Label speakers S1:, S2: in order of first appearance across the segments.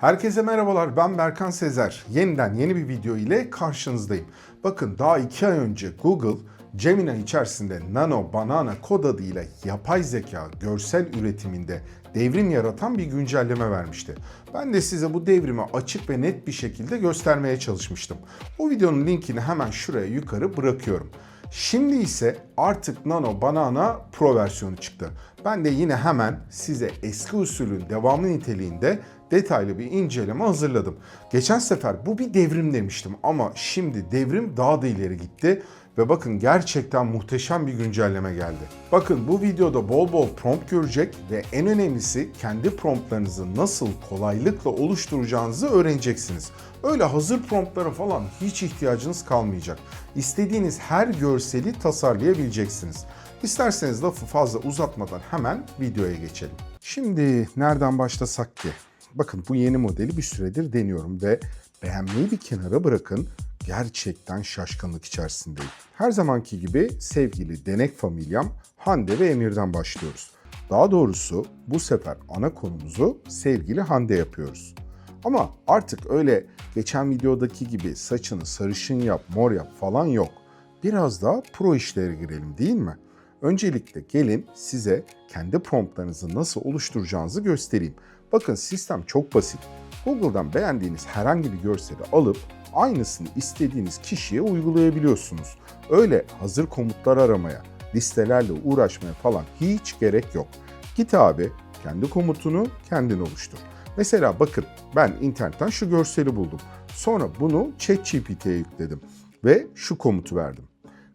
S1: Herkese merhabalar ben Berkan Sezer. Yeniden yeni bir video ile karşınızdayım. Bakın daha 2 ay önce Google Gemini içerisinde Nano Banana kod adıyla yapay zeka görsel üretiminde devrim yaratan bir güncelleme vermişti. Ben de size bu devrimi açık ve net bir şekilde göstermeye çalışmıştım. O videonun linkini hemen şuraya yukarı bırakıyorum. Şimdi ise artık Nano Banana Pro versiyonu çıktı. Ben de yine hemen size eski usulün devamı niteliğinde detaylı bir inceleme hazırladım. Geçen sefer bu bir devrim demiştim ama şimdi devrim daha da ileri gitti ve bakın gerçekten muhteşem bir güncelleme geldi. Bakın bu videoda bol bol prompt görecek ve en önemlisi kendi promptlarınızı nasıl kolaylıkla oluşturacağınızı öğreneceksiniz. Öyle hazır promptlara falan hiç ihtiyacınız kalmayacak. İstediğiniz her görseli tasarlayabileceksiniz. İsterseniz lafı fazla uzatmadan hemen videoya geçelim. Şimdi nereden başlasak ki? Bakın bu yeni modeli bir süredir deniyorum ve beğenmeyi bir kenara bırakın gerçekten şaşkınlık içerisindeyim. Her zamanki gibi sevgili denek familyam Hande ve Emir'den başlıyoruz. Daha doğrusu bu sefer ana konumuzu sevgili Hande yapıyoruz. Ama artık öyle geçen videodaki gibi saçını sarışın yap, mor yap falan yok. Biraz daha pro işlere girelim değil mi? Öncelikle gelin size kendi promptlarınızı nasıl oluşturacağınızı göstereyim. Bakın sistem çok basit. Google'dan beğendiğiniz herhangi bir görseli alıp aynısını istediğiniz kişiye uygulayabiliyorsunuz. Öyle hazır komutlar aramaya, listelerle uğraşmaya falan hiç gerek yok. Git abi kendi komutunu kendin oluştur. Mesela bakın ben internetten şu görseli buldum. Sonra bunu ChatGPT'ye yükledim ve şu komutu verdim.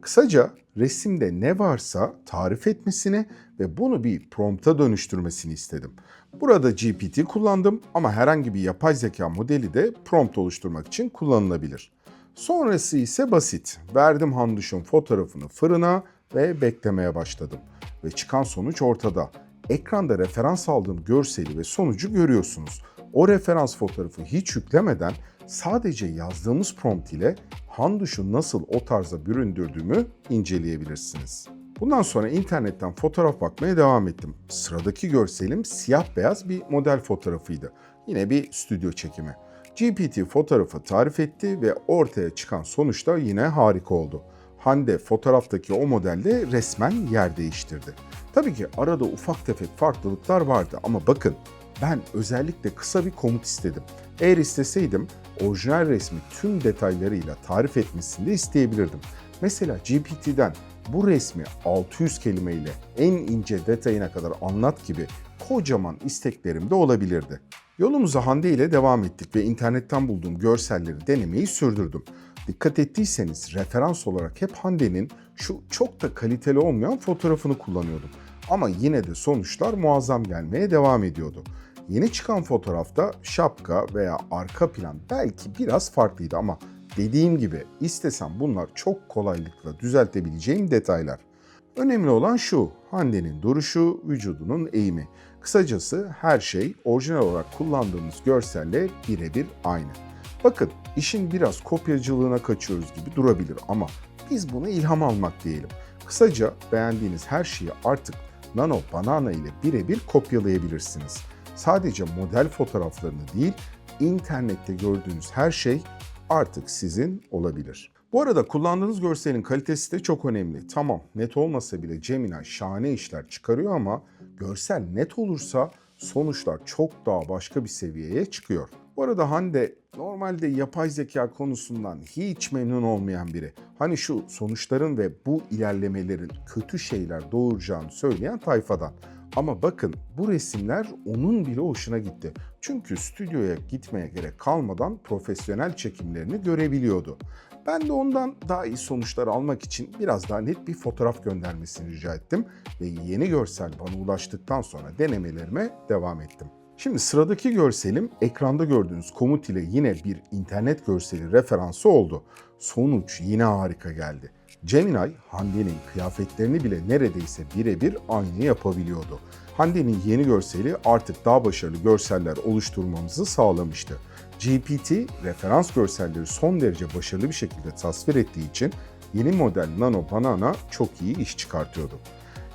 S1: Kısaca resimde ne varsa tarif etmesini ve bunu bir prompta dönüştürmesini istedim. Burada GPT kullandım ama herhangi bir yapay zeka modeli de prompt oluşturmak için kullanılabilir. Sonrası ise basit. Verdim handuşun fotoğrafını fırına ve beklemeye başladım. Ve çıkan sonuç ortada. Ekranda referans aldığım görseli ve sonucu görüyorsunuz. O referans fotoğrafı hiç yüklemeden sadece yazdığımız prompt ile handuşu nasıl o tarza büründürdüğümü inceleyebilirsiniz. Bundan sonra internetten fotoğraf bakmaya devam ettim. Sıradaki görselim siyah beyaz bir model fotoğrafıydı. Yine bir stüdyo çekimi. GPT fotoğrafı tarif etti ve ortaya çıkan sonuç da yine harika oldu. Hande fotoğraftaki o modelde resmen yer değiştirdi. Tabii ki arada ufak tefek farklılıklar vardı ama bakın ben özellikle kısa bir komut istedim. Eğer isteseydim orijinal resmi tüm detaylarıyla tarif etmesini de isteyebilirdim. Mesela GPT'den bu resmi 600 kelimeyle en ince detayına kadar anlat gibi kocaman isteklerim de olabilirdi. Yolumuza Hande ile devam ettik ve internetten bulduğum görselleri denemeyi sürdürdüm. Dikkat ettiyseniz referans olarak hep Hande'nin şu çok da kaliteli olmayan fotoğrafını kullanıyordum. Ama yine de sonuçlar muazzam gelmeye devam ediyordu. Yeni çıkan fotoğrafta şapka veya arka plan belki biraz farklıydı ama dediğim gibi istesem bunlar çok kolaylıkla düzeltebileceğim detaylar. Önemli olan şu, Hande'nin duruşu, vücudunun eğimi. Kısacası her şey orijinal olarak kullandığımız görselle birebir aynı. Bakın işin biraz kopyacılığına kaçıyoruz gibi durabilir ama biz buna ilham almak diyelim. Kısaca beğendiğiniz her şeyi artık Nano Banana ile birebir kopyalayabilirsiniz. Sadece model fotoğraflarını değil, internette gördüğünüz her şey artık sizin olabilir. Bu arada kullandığınız görselin kalitesi de çok önemli. Tamam net olmasa bile Gemini şahane işler çıkarıyor ama görsel net olursa sonuçlar çok daha başka bir seviyeye çıkıyor. Bu arada Hande normalde yapay zeka konusundan hiç memnun olmayan biri. Hani şu sonuçların ve bu ilerlemelerin kötü şeyler doğuracağını söyleyen tayfadan. Ama bakın bu resimler onun bile hoşuna gitti. Çünkü stüdyoya gitmeye gerek kalmadan profesyonel çekimlerini görebiliyordu. Ben de ondan daha iyi sonuçlar almak için biraz daha net bir fotoğraf göndermesini rica ettim ve yeni görsel bana ulaştıktan sonra denemelerime devam ettim. Şimdi sıradaki görselim ekranda gördüğünüz komut ile yine bir internet görseli referansı oldu. Sonuç yine harika geldi. Gemini, Hande'nin kıyafetlerini bile neredeyse birebir aynı yapabiliyordu. Hande'nin yeni görseli artık daha başarılı görseller oluşturmamızı sağlamıştı. GPT, referans görselleri son derece başarılı bir şekilde tasvir ettiği için yeni model Nano Banana çok iyi iş çıkartıyordu.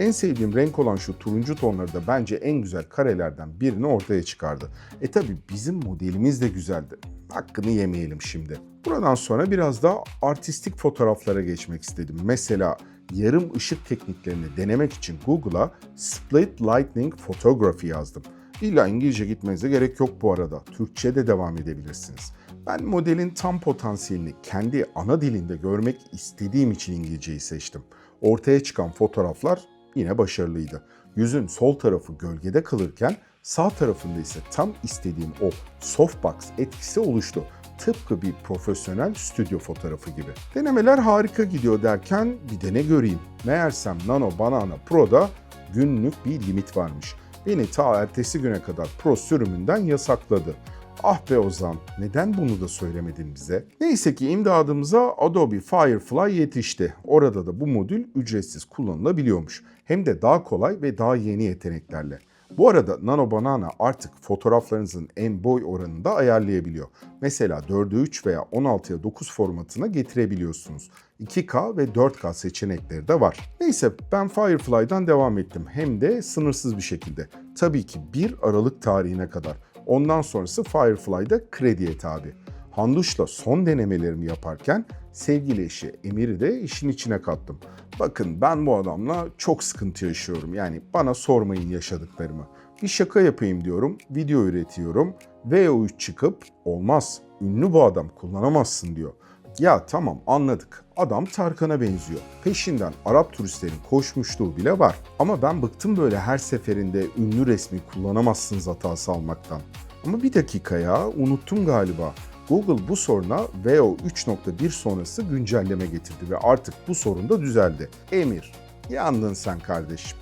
S1: En sevdiğim renk olan şu turuncu tonları da bence en güzel karelerden birini ortaya çıkardı. E tabi bizim modelimiz de güzeldi. Hakkını yemeyelim şimdi. Buradan sonra biraz daha artistik fotoğraflara geçmek istedim. Mesela yarım ışık tekniklerini denemek için Google'a Split Lightning Photography yazdım. İlla İngilizce gitmenize gerek yok bu arada. Türkçe de devam edebilirsiniz. Ben modelin tam potansiyelini kendi ana dilinde görmek istediğim için İngilizceyi seçtim. Ortaya çıkan fotoğraflar yine başarılıydı. Yüzün sol tarafı gölgede kalırken sağ tarafında ise tam istediğim o softbox etkisi oluştu. Tıpkı bir profesyonel stüdyo fotoğrafı gibi. Denemeler harika gidiyor derken bir de göreyim. Meğersem Nano Banana Pro'da günlük bir limit varmış. Beni ta ertesi güne kadar Pro sürümünden yasakladı. Ah be Ozan, neden bunu da söylemedin bize? Neyse ki imdadımıza Adobe Firefly yetişti. Orada da bu modül ücretsiz kullanılabiliyormuş. Hem de daha kolay ve daha yeni yeteneklerle. Bu arada Nano Banana artık fotoğraflarınızın en boy oranını da ayarlayabiliyor. Mesela 4'e 3 veya 16'ya 9 formatına getirebiliyorsunuz. 2K ve 4K seçenekleri de var. Neyse ben Firefly'dan devam ettim hem de sınırsız bir şekilde. Tabii ki 1 Aralık tarihine kadar. Ondan sonrası Firefly'da krediye tabi. Handuş'la son denemelerimi yaparken sevgili eşi Emir'i de işin içine kattım. Bakın ben bu adamla çok sıkıntı yaşıyorum. Yani bana sormayın yaşadıklarımı. Bir şaka yapayım diyorum, video üretiyorum. VO3 çıkıp olmaz, ünlü bu adam kullanamazsın diyor. Ya tamam anladık. Adam Tarkan'a benziyor. Peşinden Arap turistlerin koşmuşluğu bile var. Ama ben bıktım böyle her seferinde ünlü resmi kullanamazsınız hatası almaktan. Ama bir dakika ya unuttum galiba. Google bu soruna VO 3.1 sonrası güncelleme getirdi ve artık bu sorun da düzeldi. Emir, yandın sen kardeşim.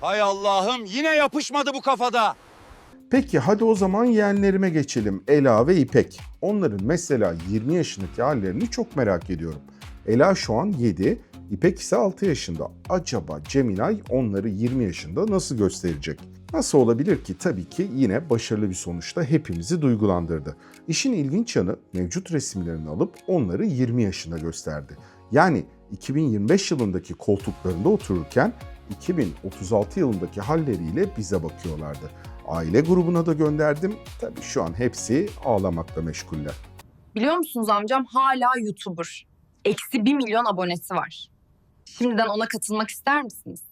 S2: Hay Allah'ım yine yapışmadı bu kafada.
S1: Peki hadi o zaman yeğenlerime geçelim. Ela ve İpek. Onların mesela 20 yaşındaki hallerini çok merak ediyorum. Ela şu an 7, İpek ise 6 yaşında. Acaba Cemilay onları 20 yaşında nasıl gösterecek? Nasıl olabilir ki? Tabii ki yine başarılı bir sonuçta hepimizi duygulandırdı. İşin ilginç yanı mevcut resimlerini alıp onları 20 yaşında gösterdi. Yani 2025 yılındaki koltuklarında otururken 2036 yılındaki halleriyle bize bakıyorlardı. Aile grubuna da gönderdim. Tabii şu an hepsi ağlamakla meşguller.
S3: Biliyor musunuz amcam hala YouTuber. Eksi bir milyon abonesi var. Şimdiden ona katılmak ister misiniz?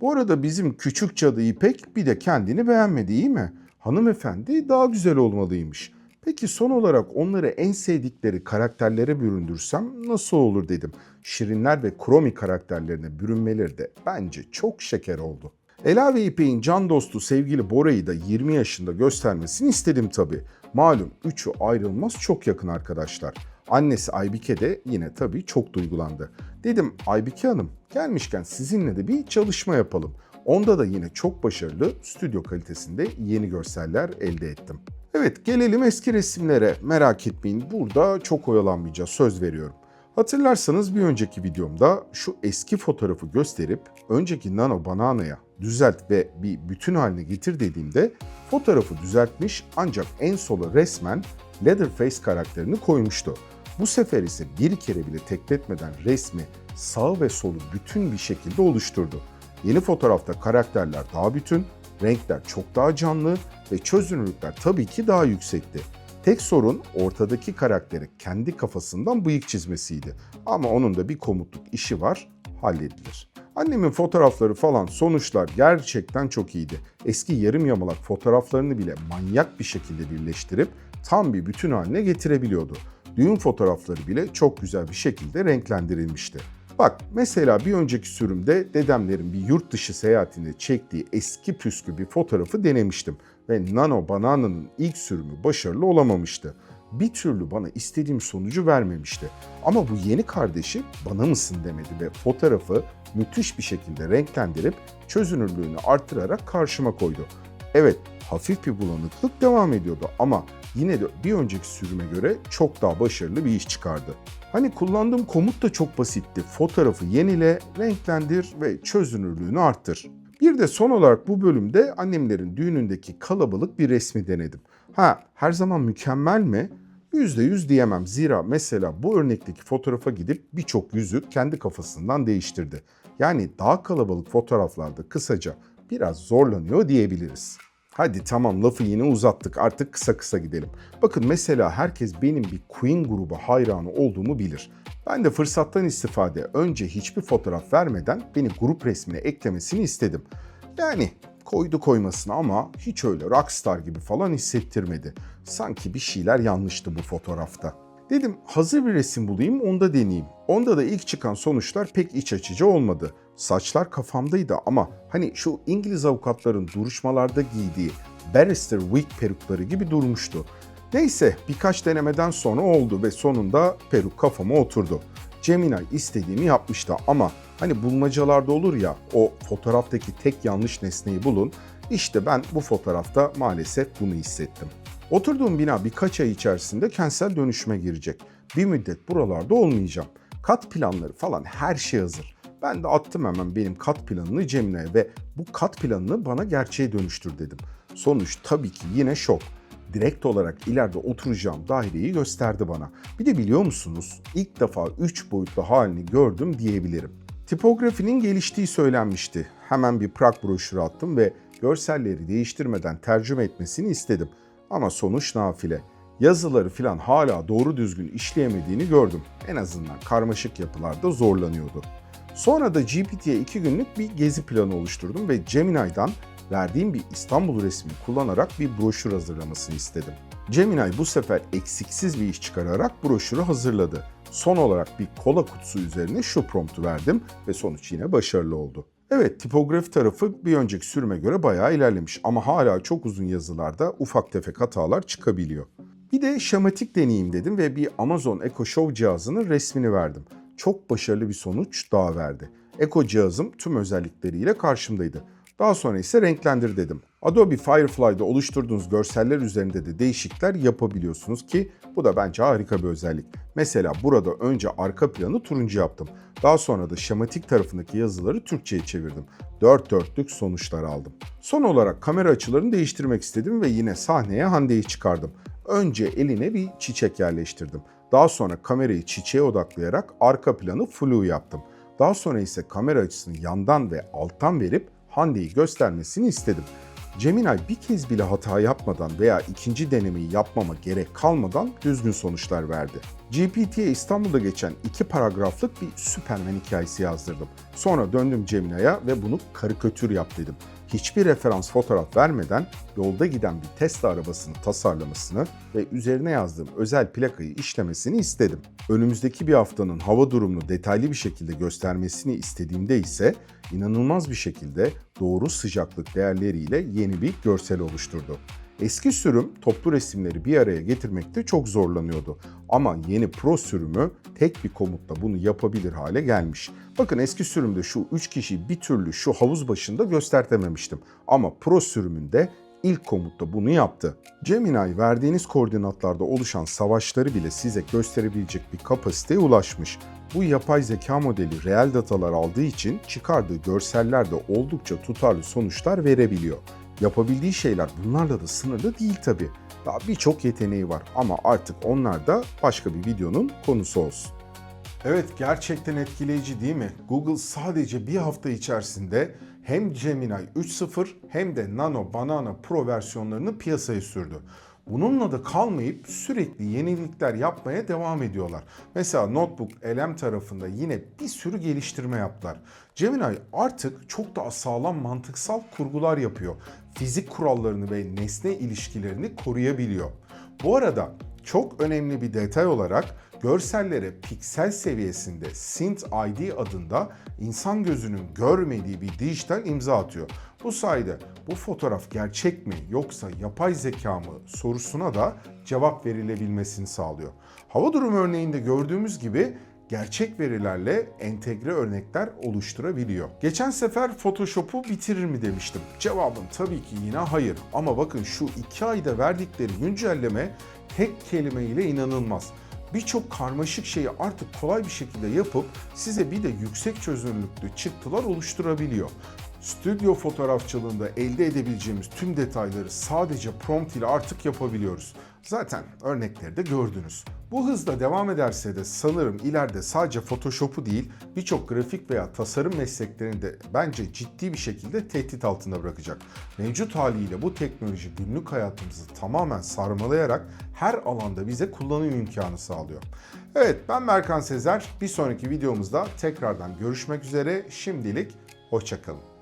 S1: Bu arada bizim küçük cadı İpek bir de kendini beğenmedi iyi mi? Hanımefendi daha güzel olmalıymış. Peki son olarak onları en sevdikleri karakterlere büründürsem nasıl olur dedim. Şirinler ve Kromi karakterlerine bürünmeleri de bence çok şeker oldu. Ela ve İpek'in can dostu sevgili Bora'yı da 20 yaşında göstermesini istedim tabii. Malum üçü ayrılmaz çok yakın arkadaşlar. Annesi Aybike de yine tabii çok duygulandı. Dedim Aybike Hanım gelmişken sizinle de bir çalışma yapalım. Onda da yine çok başarılı stüdyo kalitesinde yeni görseller elde ettim. Evet gelelim eski resimlere. Merak etmeyin burada çok oyalanmayacağız söz veriyorum. Hatırlarsanız bir önceki videomda şu eski fotoğrafı gösterip önceki Nano Banana'ya düzelt ve bir bütün haline getir dediğimde fotoğrafı düzeltmiş ancak en sola resmen Leatherface karakterini koymuştu. Bu sefer ise bir kere bile tekletmeden resmi sağ ve solu bütün bir şekilde oluşturdu. Yeni fotoğrafta karakterler daha bütün, renkler çok daha canlı ve çözünürlükler tabii ki daha yüksekti. Tek sorun ortadaki karakteri kendi kafasından bıyık çizmesiydi. Ama onun da bir komutluk işi var, halledilir. Annemin fotoğrafları falan sonuçlar gerçekten çok iyiydi. Eski yarım yamalak fotoğraflarını bile manyak bir şekilde birleştirip tam bir bütün haline getirebiliyordu. Düğün fotoğrafları bile çok güzel bir şekilde renklendirilmişti. Bak mesela bir önceki sürümde dedemlerin bir yurt dışı seyahatinde çektiği eski püskü bir fotoğrafı denemiştim ve Nano Banana'nın ilk sürümü başarılı olamamıştı. Bir türlü bana istediğim sonucu vermemişti. Ama bu yeni kardeşi bana mısın demedi ve fotoğrafı müthiş bir şekilde renklendirip çözünürlüğünü artırarak karşıma koydu. Evet hafif bir bulanıklık devam ediyordu ama yine de bir önceki sürüme göre çok daha başarılı bir iş çıkardı. Hani kullandığım komut da çok basitti. Fotoğrafı yenile, renklendir ve çözünürlüğünü arttır. Bir de son olarak bu bölümde annemlerin düğünündeki kalabalık bir resmi denedim. Ha her zaman mükemmel mi? %100 diyemem. Zira mesela bu örnekteki fotoğrafa gidip birçok yüzü kendi kafasından değiştirdi. Yani daha kalabalık fotoğraflarda kısaca biraz zorlanıyor diyebiliriz. Hadi tamam lafı yine uzattık artık kısa kısa gidelim. Bakın mesela herkes benim bir Queen grubu hayranı olduğumu bilir. Ben de fırsattan istifade önce hiçbir fotoğraf vermeden beni grup resmine eklemesini istedim. Yani koydu koymasına ama hiç öyle rockstar gibi falan hissettirmedi. Sanki bir şeyler yanlıştı bu fotoğrafta. Dedim hazır bir resim bulayım onda deneyeyim. Onda da ilk çıkan sonuçlar pek iç açıcı olmadı. Saçlar kafamdaydı ama hani şu İngiliz avukatların duruşmalarda giydiği barrister wig perukları gibi durmuştu. Neyse birkaç denemeden sonra oldu ve sonunda peruk kafama oturdu. Gemini istediğimi yapmıştı ama hani bulmacalarda olur ya o fotoğraftaki tek yanlış nesneyi bulun. İşte ben bu fotoğrafta maalesef bunu hissettim. Oturduğum bina birkaç ay içerisinde kentsel dönüşüme girecek. Bir müddet buralarda olmayacağım. Kat planları falan her şey hazır. Ben de attım hemen benim kat planını Gemini'ye ve bu kat planını bana gerçeğe dönüştür dedim. Sonuç tabii ki yine şok. Direkt olarak ileride oturacağım daireyi gösterdi bana. Bir de biliyor musunuz ilk defa 3 boyutlu halini gördüm diyebilirim. Tipografinin geliştiği söylenmişti. Hemen bir Prag broşürü attım ve görselleri değiştirmeden tercüme etmesini istedim. Ama sonuç nafile. Yazıları filan hala doğru düzgün işleyemediğini gördüm. En azından karmaşık yapılarda zorlanıyordu. Sonra da GPT'ye iki günlük bir gezi planı oluşturdum ve Gemini'den verdiğim bir İstanbul resmi kullanarak bir broşür hazırlamasını istedim. Gemini bu sefer eksiksiz bir iş çıkararak broşürü hazırladı. Son olarak bir kola kutusu üzerine şu promptu verdim ve sonuç yine başarılı oldu. Evet tipografi tarafı bir önceki sürüme göre bayağı ilerlemiş ama hala çok uzun yazılarda ufak tefek hatalar çıkabiliyor. Bir de şematik deneyeyim dedim ve bir Amazon Echo Show cihazının resmini verdim. Çok başarılı bir sonuç daha verdi. Echo cihazım tüm özellikleriyle karşımdaydı. Daha sonra ise renklendir dedim. Adobe Firefly'da oluşturduğunuz görseller üzerinde de değişiklikler yapabiliyorsunuz ki bu da bence harika bir özellik. Mesela burada önce arka planı turuncu yaptım. Daha sonra da şematik tarafındaki yazıları Türkçe'ye çevirdim. Dört dörtlük sonuçlar aldım. Son olarak kamera açılarını değiştirmek istedim ve yine sahneye Hande'yi çıkardım. Önce eline bir çiçek yerleştirdim. Daha sonra kamerayı çiçeğe odaklayarak arka planı flu yaptım. Daha sonra ise kamera açısını yandan ve alttan verip Hande'yi göstermesini istedim. Gemini bir kez bile hata yapmadan veya ikinci denemeyi yapmama gerek kalmadan düzgün sonuçlar verdi. GPT'ye İstanbul'da geçen iki paragraflık bir Superman hikayesi yazdırdım. Sonra döndüm Gemini'ye ve bunu karikatür yap dedim. Hiçbir referans fotoğraf vermeden yolda giden bir Tesla arabasını tasarlamasını ve üzerine yazdığım özel plakayı işlemesini istedim. Önümüzdeki bir haftanın hava durumunu detaylı bir şekilde göstermesini istediğimde ise inanılmaz bir şekilde doğru sıcaklık değerleriyle yeni bir görsel oluşturdu. Eski sürüm toplu resimleri bir araya getirmekte çok zorlanıyordu. Ama yeni Pro sürümü tek bir komutla bunu yapabilir hale gelmiş. Bakın eski sürümde şu 3 kişiyi bir türlü şu havuz başında göstertememiştim. Ama Pro sürümünde ilk komutta bunu yaptı. Gemini verdiğiniz koordinatlarda oluşan savaşları bile size gösterebilecek bir kapasiteye ulaşmış. Bu yapay zeka modeli reel datalar aldığı için çıkardığı görsellerde oldukça tutarlı sonuçlar verebiliyor. Yapabildiği şeyler bunlarla da sınırlı değil tabi. Daha birçok yeteneği var ama artık onlar da başka bir videonun konusu olsun. Evet gerçekten etkileyici değil mi? Google sadece bir hafta içerisinde hem Gemini 3.0 hem de Nano Banana Pro versiyonlarını piyasaya sürdü. Bununla da kalmayıp sürekli yenilikler yapmaya devam ediyorlar. Mesela Notebook LM tarafında yine bir sürü geliştirme yaptılar. Gemini artık çok daha sağlam mantıksal kurgular yapıyor. Fizik kurallarını ve nesne ilişkilerini koruyabiliyor. Bu arada çok önemli bir detay olarak görsellere piksel seviyesinde Synth ID adında insan gözünün görmediği bir dijital imza atıyor. Bu sayede bu fotoğraf gerçek mi yoksa yapay zeka mı sorusuna da cevap verilebilmesini sağlıyor. Hava durumu örneğinde gördüğümüz gibi gerçek verilerle entegre örnekler oluşturabiliyor. Geçen sefer Photoshop'u bitirir mi demiştim. Cevabım tabii ki yine hayır. Ama bakın şu iki ayda verdikleri güncelleme tek kelimeyle inanılmaz. Birçok karmaşık şeyi artık kolay bir şekilde yapıp size bir de yüksek çözünürlüklü çıktılar oluşturabiliyor. Stüdyo fotoğrafçılığında elde edebileceğimiz tüm detayları sadece prompt ile artık yapabiliyoruz. Zaten örnekleri de gördünüz. Bu hızla devam ederse de sanırım ileride sadece Photoshop'u değil birçok grafik veya tasarım mesleklerini de bence ciddi bir şekilde tehdit altında bırakacak. Mevcut haliyle bu teknoloji günlük hayatımızı tamamen sarmalayarak her alanda bize kullanım imkanı sağlıyor. Evet ben Berkan Sezer. Bir sonraki videomuzda tekrardan görüşmek üzere. Şimdilik hoşçakalın.